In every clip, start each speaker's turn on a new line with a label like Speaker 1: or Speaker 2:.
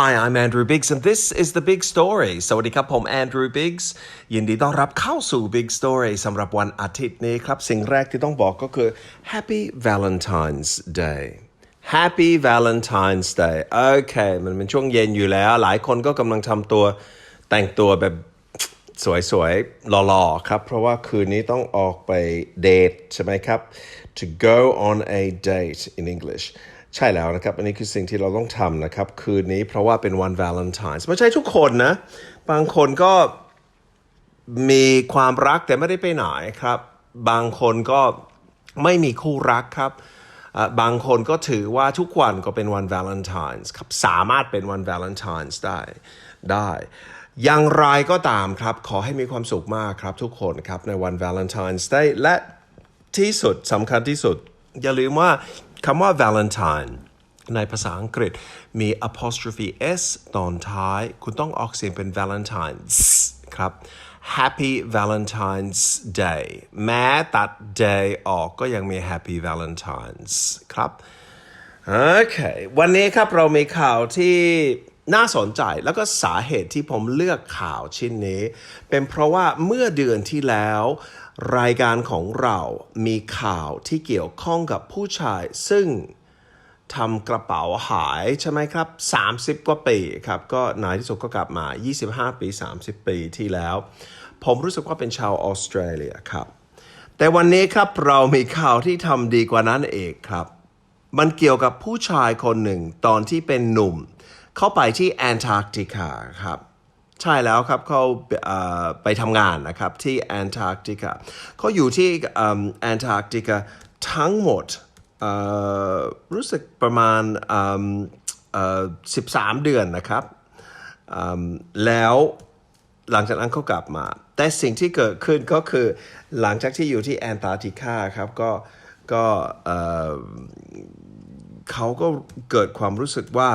Speaker 1: Hi I'm Andrew Biggs and this is the big story สวัสดีครับ ผม Andrew Biggs ยินดีต้อนรับเข้าสู่ Big Story สำหรับวันอาทิตย์นี้ครับ สิ่งแรกที่ต้องบอกก็คือ Happy Valentine's Day Happy Valentine's Day โอเคมันเป็นช่วงเย็นอยู่แล้ว หลายคนก็กำลังทำตัวแต่งตัวแบบสวยๆ หล่อๆ ครับ เพราะว่าคืนนี้ต้องออกไปเดทใช่ไหมครับ to go on a date in English ใช่แล้วนะครับ อันนี้คือสิ่งที่เราต้องทำนะครับ คืนนี้เพราะว่าเป็นวัน Valentine's ไม่ใช่ทุกคนนะ บางคนก็มีความรักแต่ไม่ได้ไปไหนครับ บางคนก็ไม่มีคู่รักครับ บางคนก็ถือว่าทุกวันก็เป็นวัน Valentine's ครับ สามารถเป็นวัน Valentine's ได้ได้อย่างไรก็ตามครับ ขอให้มีความสุขมากครับทุกคนครับ ในวัน Valentine's Day และที่สุดสำคัญที่สุด อย่าลืมว่า คำว่า Valentine ในภาษาอังกฤษมี apostrophe s ตอนท้าย คุณต้องออกเสียงเป็น Valentine's ครับ Happy Valentine's Day แม้ตัด day ออกก็ยังมี Happy Valentine's ครับ โอเค วันนี้ครับเรามีข่าวที่ น่าสนใจแล้วก็สาเหตุที่ผมเลือกข่าวชิ้นนี้ เป็นเพราะว่าเมื่อเดือนที่แล้ว รายการของเรามีข่าวที่เกี่ยวข้องกับผู้ชาย ซึ่งทำกระเป๋าหายใช่ไหมครับ 30 กว่าปีครับ ก็นายที่สุดก็กลับมา 25 ปี 30 ปีที่แล้ว ผมรู้สึกว่าเป็นชาวออสเตรเลียครับ แต่วันนี้ครับเรามีข่าวที่ทำดีกว่านั้นเองครับ มันเกี่ยวกับผู้ชายคนหนึ่งตอนที่เป็นหนุ่ม เขาไปที่แอนตาร์กติกาครับใช่แล้วครับเขาไปทำงานนะครับที่แอนตาร์กติกาเขาอยู่ที่แอนตาร์กติกาทั้งหมดรู้สึกประมาณ 13 เดือนนะครับแล้วหลังจากนั้นเขากลับมา แต่สิ่งที่เกิดขึ้นก็คือหลังจากที่อยู่ที่แอนตาร์กติกาครับก็ก็เขาก็เกิดความรู้สึกว่า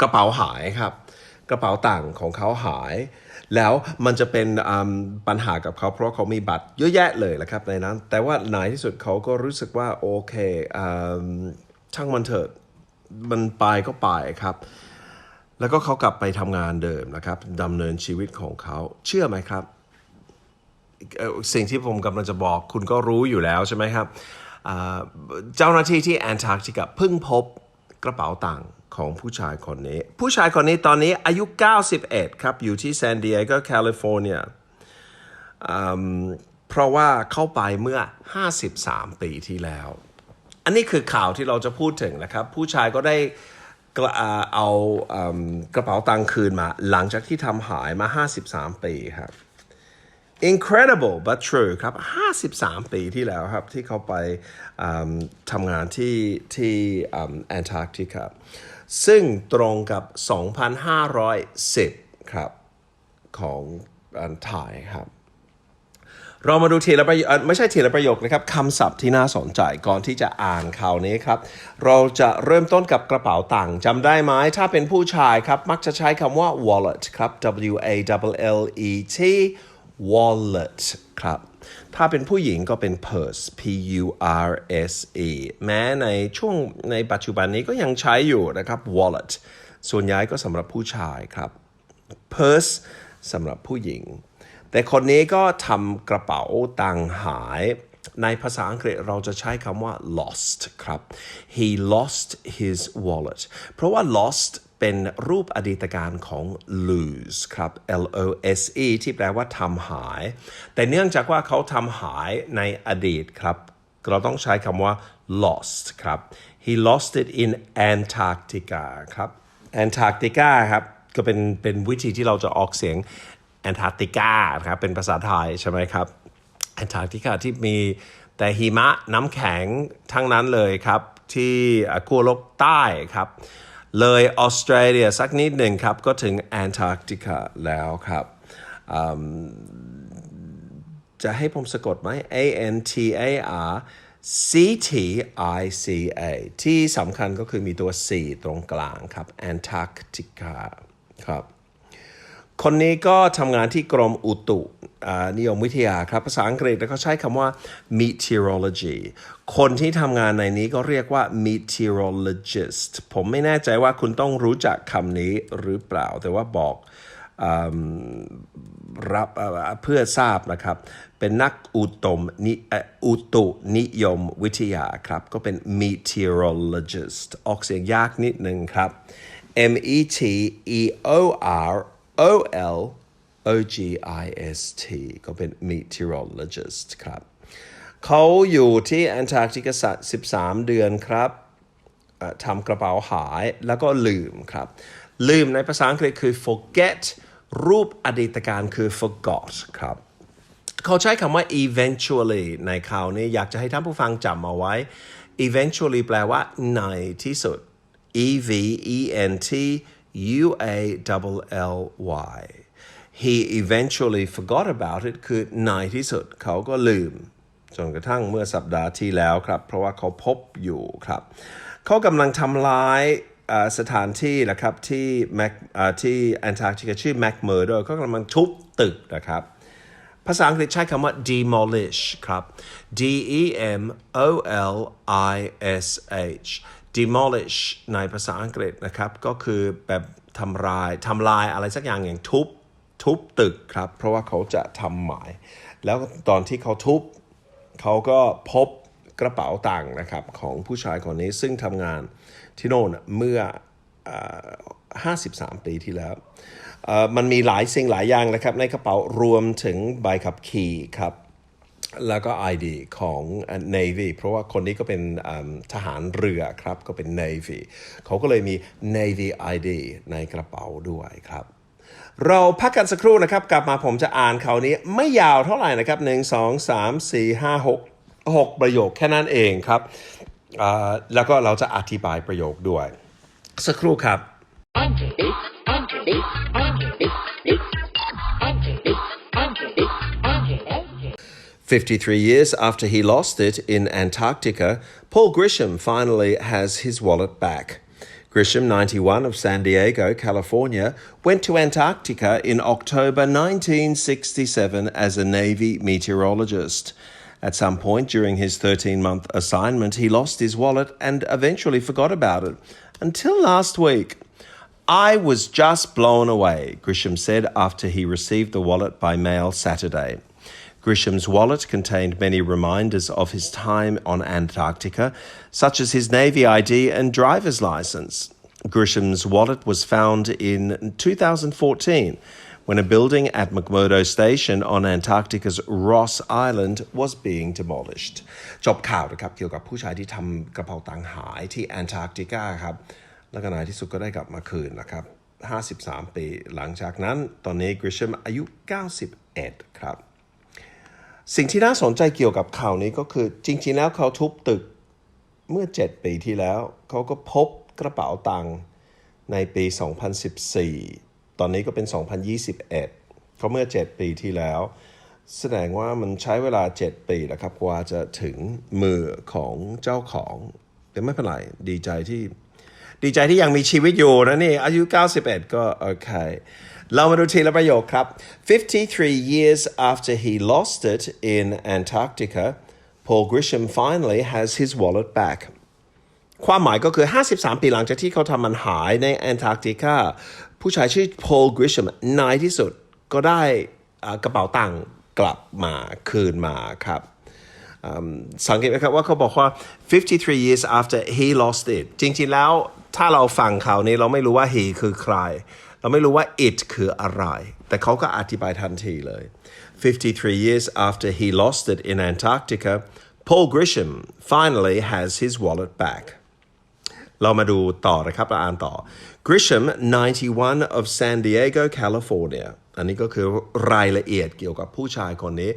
Speaker 1: กระเป๋าหายครับ กระเป๋าต่างของเขาหาย แล้วมันจะเป็นปัญหากับเขาเพราะเขามีบัตรเยอะแยะเลยแหละครับในนั้น แต่ว่าในที่สุดเขาก็รู้สึกว่าโอเคอช่างมันเถิดมันไปก็ไปครับแล้วก็เขากลับไปทำงานเดิมนะครับดำเนินชีวิตของเขาเชื่อไหมครับ สิ่งที่ผมกำลังจะบอกคุณก็รู้อยู่แล้วใช่ไหมครับ เจ้าหน้าที่ที่แอนตาร์กติกาเพิ่งพบกระเป๋าตังค์ของผู้ชายคนนี้ ผู้ชายคนนี้ตอนนี้อายุ 91 ครับ อยู่ที่ซานดิเอโกแคลิฟอร์เนียเพราะว่าเข้าไปเมื่อ 53 ปีที่แล้ว อันนี้คือข่าวที่เราจะพูดถึงนะครับ ผู้ชายก็ได้เอากระเป๋าตังค์คืนมา หลังจากที่ทำหายมา 53 ปีครับ incredible but true ครับ 53 ปีที่แล้วครับ ที่เขาไปทำงานที่ที่แอนตาร์กติกาซึ่งตรงกับ 2,510 ครับ ของอันไทยครับ เรามาดูทีละประโยคไม่ใช่ทีละประโยคนะครับคำศัพท์ที่น่าสนใจก่อนที่จะอ่านข่าวนี้ครับ เราจะเริ่มต้นกับกระเป๋าตังค์จำได้ไหมถ้าเป็นผู้ชายครับ มักจะใช้คำว่า wallet ครับ W A L L E T wallet ครับ ถ้าเป็นผู้หญิงก็เป็น purse P U R S E แม้ในช่วงในปัจจุบันนี้ก็ยังใช้อยู่นะครับ wallet ส่วนใหญ่ก็สำหรับผู้ชายครับ purse สำหรับผู้หญิง แต่คนนี้ก็ทำกระเป๋าตังค์หาย ในภาษาอังกฤษเราจะใช้คำว่า lost ครับ he lost his wallet เพราะว่า lost เป็นรูปอดีตการของ lose ครับ L O S E ที่แปลว่าทำหาย แต่เนื่องจากว่าเขาทำหายในอดีตครับ เราต้องใช้คำว่า lost ครับ he lost it in Antarctica ครับ Antarctica ครับก็เป็นเป็นวิธีที่เราจะออกเสียง Antarctica ครับเป็นภาษาไทยใช่ไหมครับ Antarctica ที่มีแต่หิมะน้ำแข็งทั้งนั้นเลยครับที่ขั้วโลกใต้ครับ เลยออสเตรเลียสักนิดหนึ่งครับ ก็ถึงแอนตาร์กติกาแล้วครับจะให้ผมสะกดไหม A N T A R C T I C A ที่สำคัญก็คือมีตัว C ตรงกลางครับ Antarctica ครับ คนนี้ก็ทำงานที่กรมอุตุนิยมวิทยาครับ ภาษาอังกฤษแล้วก็ใช้คำว่า meteorology คนที่ทำงานในนี้ก็เรียกว่า meteorologist ผมไม่แน่ใจว่าคุณต้องรู้จักคำนี้หรือเปล่า แต่ว่าบอกอรับเพื่อทราบนะครับ เป็นนักอุตมนิอุตุนิยมวิทยาครับ ก็เป็น meteorologist ออกเสียงยากนิดนึงครับ M E T E O R O L O G I S T ก็เป็น meteorologist ครับเขาอยู่ที่แอนตาร์กติกา13 เดือนครับทำกระเป๋าหายแล้วก็ลืมครับ ลืมในภาษาอังกฤษคือ forget รูปอดีตการคือ forgot ครับเขาใช้คำว่า eventually ในข่าวนี้อยากจะให้ท่านผู้ฟังจำเอาไว้ eventually แปลว่าในที่สุด e v e n t u a l l y he eventually forgot about it คือในที่สุดเขาก็ลืม จนกระทั่งเมื่อสัปดาห์ที่แล้วครับ เพราะว่าเขาพบอยู่ครับ เขากำลังทำลายสถานที่นะครับที่แมกที่แอนตาร์กติกาชื่อแมกเมอร์ดอร์เขากำลังทุบตึกนะครับ ภาษาอังกฤษใช้คำว่า demolish ครับ D E M O L I S H demolish ในภาษาอังกฤษนะครับ ก็คือแบบทำลายทำลายอะไรสักอย่างอย่างทุบ ทุบตึกครับ เพราะว่าเขาจะทำหมาย แล้วตอนที่เขาทุบ เขาก็พบกระเป๋าตังค์นะครับ ของผู้ชายคนนี้ซึ่งทำงานที่โน่นเมื่อเอ่อ53 ปีที่แล้ว มันมีหลายสิ่งหลายอย่างนะครับ ในกระเป๋ารวมถึงใบขับขี่ครับ แล้วก็ ID ของ Navy เพราะว่าคนนี้ก็เป็นทหารเรือครับก็เป็น Navy เขาก็เลยมี Navy ID ในกระเป๋าด้วยครับ เราพักกันสักครู่นะครับ กลับมาผมจะอ่านเขาวนี้ไม่ยาวเท่าไหร่นะครับ 1 2 3 4 5 6 6 ประโยคแค่นั้นเองครับ แล้วก็เราจะอธิบายประโยคด้วย สักครู่ครับ 53 years after he lost it in Antarctica, Paul Grisham finally has his wallet back. Grisham, 91 of San Diego, California, went to Antarctica in October 1967 as a Navy meteorologist. At some point during his 13 month assignment, he lost his wallet and eventually forgot about it until last week. I was just blown away, Grisham said after he received the wallet by mail Saturday. Grisham's wallet contained many reminders of his time on Antarctica, such as his Navy ID and driver's license. Grisham's wallet was found in 2014 when a building at McMurdo Station on Antarctica's Ross Island was being demolished. จบข่าวนะครับเกี่ยวกับผู้ชายที่ทำกระเป๋าตังค์หายที่แอนตาร์กติกาครับ แล้วก็ในที่สุดก็ได้กลับมาคืนนะครับ 53 ปี หลังจากนั้นตอนนี้กริชมอายุ 91 ครับ สิ่งที่น่าสนใจเกี่ยวกับข่าวนี้ก็คือ จริง ๆ แล้วเขาทุบตึกเมื่อ 7 ปีที่แล้ว เขาก็พบกระเป๋าตังค์ในปี 2014 ตอนนี้ก็เป็น 2021 เขาเมื่อ 7 ปีที่แล้ว แสดงว่ามันใช้เวลา 7 ปีแล้วครับกว่าจะถึงมือของเจ้าของแต่ไม่เป็นไรดีใจที่ ดีใจที่ยังมีชีวิตอยู่นะนี่ อายุ 91 ก็ โอเค เรามาดูทีละประโยคครับ 53 years after he lost it in Antarctica Paul Grisham finally has his wallet back ความหมายก็คือ 53 ปีหลังจากที่เขาทำมันหายในแอนตาร์กติกาผู้ชายชื่อ Paul Grisham ในที่สุดก็ได้อ่ากระเป๋าตังค์กลับมาคืนมาครับ สังเกตไหมครับว่าเขาบอกว่า 53 years after he lost it จริงๆแล้วถ้าเราฟังเขาวนี้เราไม่รู้ว่า he คือใคร เราไม่รู้ว่า it คืออะไร แต่เขาก็อธิบายทันทีเลย 53 years after he lost it in Antarctica Paul Grisham finally has his wallet back เรามาดูต่อนะครับเราอ่านต่อ Grisham 91 of San Diego California อันนี้ก็คือรายละเอียดเกี่ยวกับผู้ชายคนนี้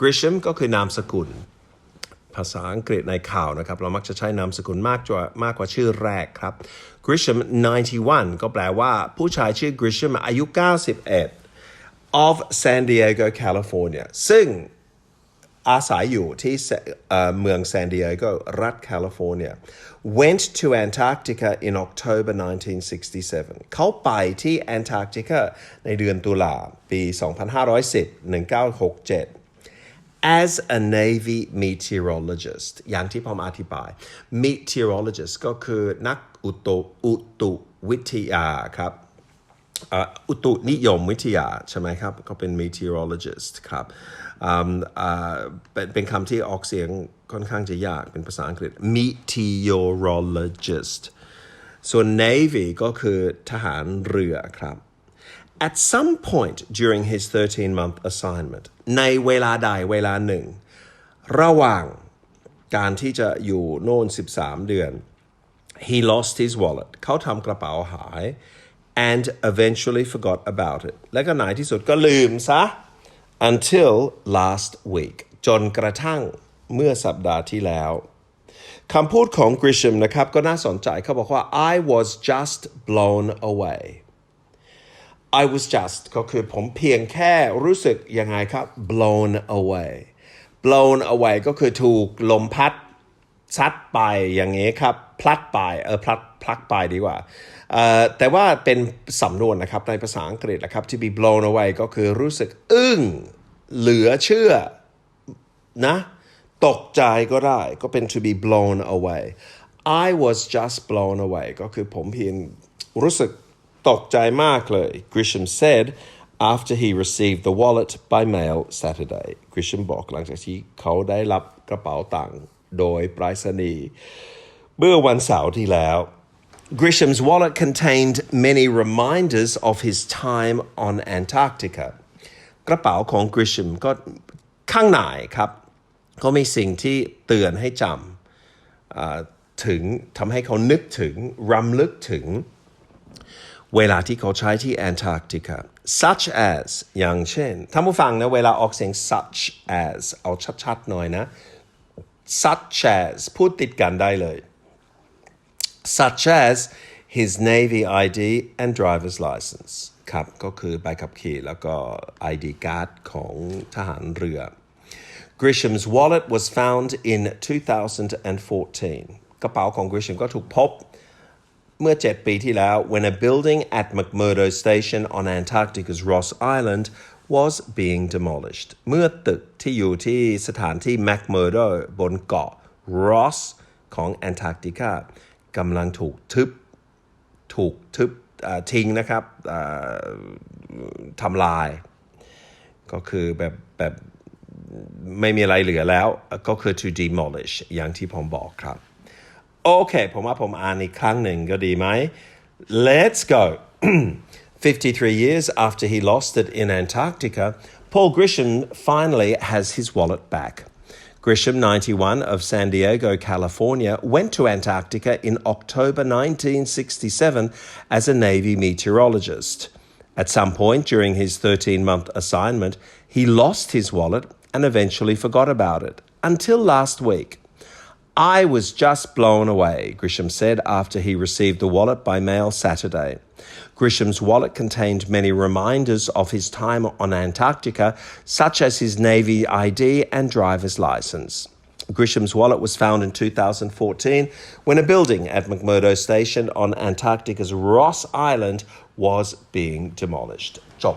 Speaker 1: Grisham ก็คือนามสกุล ภาษาอังกฤษในข่าวนะครับ เรามักจะใช้นามสกุลมากกว่ามากกว่าชื่อแรกครับ Grisham 91 ก็แปลว่าผู้ชายชื่อ Grisham อายุ 91 of San Diego California ซึ่งอาศัยอยู่ที่เมืองซานดิเอโกรัฐแคลิฟอร์เนีย went to Antarctica in October 1967 เขาไปที่แอนตาร์กติกาในเดือนตุลาปี 2510 1967 as a Navy meteorologist อย่างที่ผมอธิบาย meteorologist ก็คือนักอุตุอุตุวิทยาครับอุตุนิยมวิทยาใช่ไหมครับเขาเป็น meteorologist ครับเป็นเป็นคำที่ออกเสียงค่อนข้างจะยากเป็นภาษาอังกฤษ meteorologist ส่วน navy ก็คือทหารเรือครับ At some point during his 13 month assignment ในเวลาใดเวลาหนึ่ง ระหว่างการที่จะอยู่โน่น 13 เดือน he lost his wallet เขาทำกระเป๋าหาย and eventually forgot about it และก็ในที่สุดก็ลืมซะ until last week จนกระทั่งเมื่อสัปดาห์ที่แล้วคำพูดของกริชมนะครับ ก็น่าสนใจเขาบอกว่า I was just blown away I was just ก็คือผมเพียงแค่รู้สึกยังไงครับ blown away blown away ก็คือถูกลมพัดซัดไปอย่างนี้ครับ พลัดไปเออพลัดพลักไปดีกว่า แต่ว่าเป็นสำนวนนะครับในภาษาอังกฤษนะครับ to be blown away ก็คือรู้สึกอึ้ง เหลือเชื่อนะ ตกใจก็ได้ก็เป็น to be blown away I was just blown away ก็คือผมเพียงรู้สึก ตกใจมากเลย Grisham said after he received the wallet by mail Saturday Grisham บอกหลังจากที่เขาได้รับกระเป๋าตังค์โดยปรษณีย์เมื่อวันเสาร์ที่แล้ว Grisham's wallet contained many reminders of his time on Antarctica กระเป๋าของ Grisham ก็ข้างในครับ ก็มีสิ่งที่เตือนให้จำถึงทำให้เขานึกถึงรำลึกถึง เวลาที่เขาใช้ที่แอนตาร์กติกา such as อย่างเช่นท่านผู้ฟังนะเวลาออกเสียง such as เอาชัดๆหน่อยนะ such as พูดติดกันได้เลย such as his Navy ID and driver's license ครับก็คือใบขับขี่แล้วก็ ID card ของทหารเรือ Grisham's wallet was found in 2014 กระเป๋าของ Grisham ก็ถูกพบ เมื่อ 7 ปีที่แล้ว when a building at McMurdo Station on Antarctica's Ross Island was being demolished เมื่อตึกที่อยู่ที่สถานที่ McMurdo บนเกาะ Ross ของแอนตาร์กติกากำลังถูกทึบ ถูกทึบทิ้งนะครับทำลาย ก็คือแบบแบบไม่มีอะไรเหลือแล้ว ก็คือ to demolish อย่างที่ผมบอกครับ โอเค ผมว่าผมอ่านอีกครั้งหนึ่งก็ดีไหม Let's go 53 years after he lost it in Antarctica Paul Grisham finally has his wallet back Grisham, 91, of San Diego, California, went to Antarctica in October 1967 as a Navy meteorologist. At some point during his 13 month assignment, he lost his wallet and eventually forgot about it until last week. I was just blown away, Grisham said after he received the wallet by mail Saturday. Grisham's wallet contained many reminders of his time on Antarctica, such as his Navy ID and driver's license. Grisham's wallet was found in 2014 when a building at McMurdo Station on Antarctica's Ross Island was being demolished. จ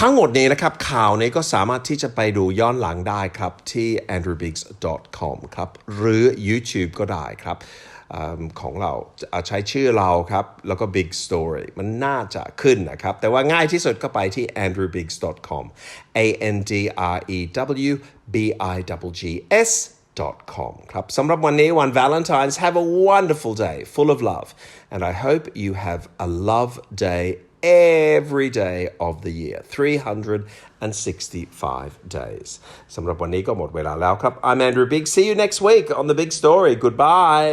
Speaker 1: ทั้งหมดนี้นะครับ ข่าวนี้ก็สามารถที่จะไปดูย้อนหลังได้ครับ ที่ andrewbiggs.com ครับ หรือ YouTube ก็ได้ครับอของเราอ่าใช้ชื่อเราครับ แล้วก็ Big Story มันน่าจะขึ้นนะครับ แต่ว่าง่ายที่สุดก็ไปที่ andrewbiggs.com a n d r e w b i g g s com ครับสำหรับวันนี้วัน Valentine's have a wonderful day full of love and I hope you have a love day every day of the year 365 days สำหรับวันนี้ก็หมดเวลาแล้วครับ I'm Andrew Big see you next week on the big story goodbye